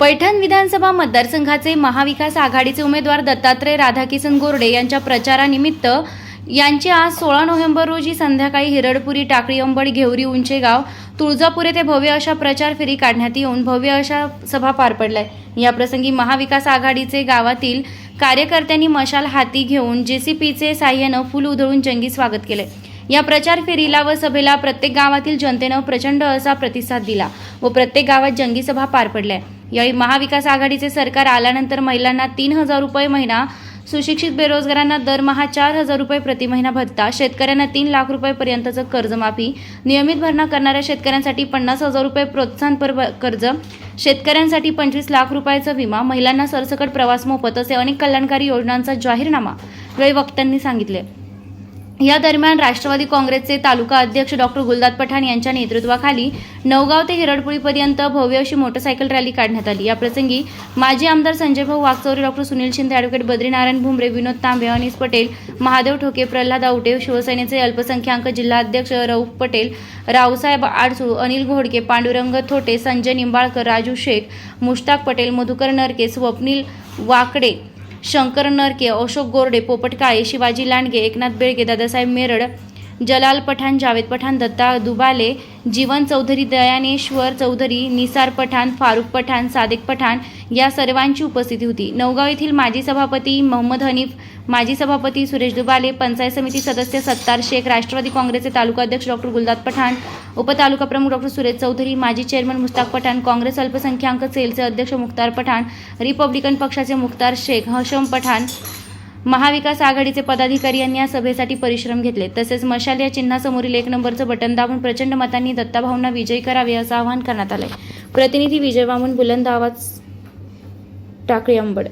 पैठण विधानसभा मतदारसंघाचे महाविकास आघाडीचे उमेदवार दत्तात्रय राधाकिसन गोरडे यांच्या प्रचारानिमित्त यांची आज सोळा नोव्हेंबर रोजी संध्याकाळी हिरडपुरी टाकळी अंबड घेवरी उंचेगाव तुळजापूर येथे भव्य अशा प्रचार फेरी काढण्यात येऊन भव्य अशा सभा पार पडल्या. या प्रसंगी महाविकास आघाडीचे गावातील कार्यकर्त्यांनी मशाल हाती घेऊन जेसीपीचे साह्यानं फुल उधळून जंगी स्वागत केले. या प्रचार फेरीला व सभेला प्रत्येक गावातील जनतेनं प्रचंड असा प्रतिसाद दिला व प्रत्येक गावात जंगी सभा पार पडल्या. यावेळी महाविकास आघाडीचे सरकार आल्यानंतर महिलांना तीन हजार रुपये महिना सुशिक्षित बेरोजगारांना दरमहा चार हजार रुपये प्रति महिना भत्ता शेतकऱ्यांना तीन लाख रुपयेपर्यंतचं कर्जमाफी नियमित भरणा करणाऱ्या शेतकऱ्यांसाठी पन्नास हजार रुपये प्रोत्साहनपर कर्ज शेतकऱ्यांसाठी पंचवीस लाख रुपयाचा विमा महिलांना सरसकट प्रवास मोफत असे अनेक कल्याणकारी योजनांचा जाहीरनामा वेळी वक्त्यांनी सांगितले. या दरम्यान राष्ट्रवादी काँग्रेसचे तालुका अध्यक्ष डॉक्टर गुलदाद पठाण यांच्या नेतृत्वाखाली नवगाव ते हिरडपुळीपर्यंत भव्य अशी मोटरसायकल रॅली काढण्यात आली. या प्रसंगी माजी आमदार संजय भाऊ वागचौरे डॉक्टर सुनील शिंदे ॲडव्होकेट बद्रीनारायण भुमरे विनोद तांबे अनिस पटेल महादेव ठोके प्रल्हाद आवटे शिवसेनेचे अल्पसंख्याक जिल्हाध्यक्ष रऊफ पटेल रावसाहेब आडसू अनिल घोडके पांडुरंग थोटे संजय निंबाळकर राजू शेख मुश्ताक पटेल मधुकर नरके स्वप्नील वाकडे शंकर नरके अशोक गोरडे पोपट काळे शिवाजी लांडगे एकनाथ बेळगे दादासाहेब मेरड जलाल पठाण जावेद पठाण दत्ता दुबाले जीवन चौधरी दयानेश्वर चौधरी निसार पठाण फारुख पठाण सादिक पठाण या सर्वांची उपस्थिती होती. नवगाव येथील माजी सभापती मोहम्मद हनीफ माजी सभापती सुरेश दुबाले पंचायत समिती सदस्य सत्तार शेख राष्ट्रवादी काँग्रेसचे तालुका अध्यक्ष डॉक्टर गुलदाद पठाण उपतालुका प्रमुख डॉक्टर सुरेश चौधरी माजी चेअरमन मुस्ताक पठाण काँग्रेस अल्पसंख्याक सेलचे अध्यक्ष मुख्तार पठाण रिपब्लिकन पक्षाचे मुख्तार शेख हशम पठाण महाविकास आघाडीचे पदाधिकारी यांनी या सभेसाठी परिश्रम घेतले. तसेच मशाल या चिन्हासमोरील एक नंबरचं बटन दाबून प्रचंड मतांनी दत्ताभाऊंना विजयी करावे असं आवाहन करण्यात आलंय. प्रतिनिधी विजय वामन बुलंद आवाज टाकळी अंबड.